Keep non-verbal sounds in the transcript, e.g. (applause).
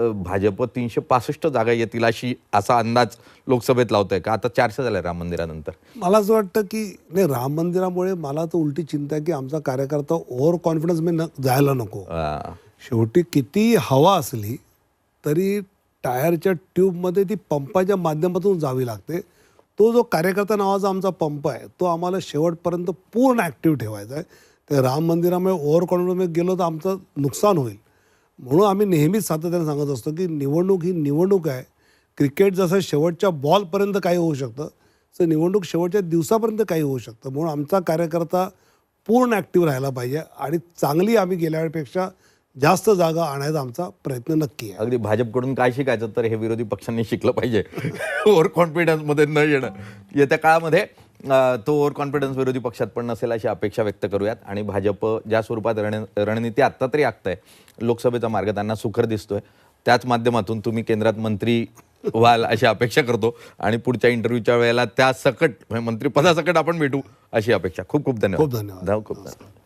भाजप तीनशे पासष्ट जागा येतील अशी असा अंदाज लोकसभेत लावतोय का? आता चारशे झाले राम मंदिरानंतर. मला असं वाटतं की नाही राम मंदिरामुळे मला तर उलटी चिंता आहे की आमचा कार्यकर्ता ओव्हर कॉन्फिडन्स मी न जायला नको. शेवटी किती हवा असली तरी टायरच्या ट्यूबमध्ये ती पंपाच्या माध्यमातून जावी लागते. तो जो कार्यकर्ता नावाचा आमचा पंप आहे तो आम्हाला शेवटपर्यंत पूर्ण ॲक्टिव्ह ठेवायचा आहे. ते राम मंदिरामुळे ओव्हर कॉन्फिडन्समध्ये गेलो तर आमचं नुकसान होईल. म्हणून आम्ही नेहमीच सातत्याने सांगत असतो की निवडणूक ही निवडणूक आहे. क्रिकेट जसं शेवटच्या बॉलपर्यंत काही होऊ शकतं तसं निवडणूक शेवटच्या दिवसापर्यंत काही होऊ शकतं. म्हणून आमचा कार्यकर्ता पूर्ण ॲक्टिव्ह राहायला पाहिजे आणि चांगली आम्ही गेल्या वेळेपेक्षा जास्त जागा आणायचा आमचा प्रयत्न नक्की आहे. अगदी भाजपकडून काय शिकायचं तर हे विरोधी पक्षांनी शिकलं पाहिजे. (laughs) ओव्हर कॉन्फिडन्समध्ये न येणं. येत्या काळामध्ये तो ओव्हर कॉन्फिडन्स विरोधी पक्षात पण नसेल अशी अपेक्षा व्यक्त करूयात. आणि भाजप ज्या स्वरूपात रण रणनीती आत्ता तरी आखताय लोकसभेचा मार्ग त्यांना सुखर दिसतोय त्याच माध्यमातून तुम्ही केंद्रात मंत्री व्हाल अशी अपेक्षा करतो आणि पुढच्या इंटरव्ह्यूच्या वेळेला त्या सकट म्हणजे मंत्रिपदासकट आपण भेटू अशी अपेक्षा. खूप खूप धन्यवाद. खूप धन्यवाद. खूप. धन्यवाद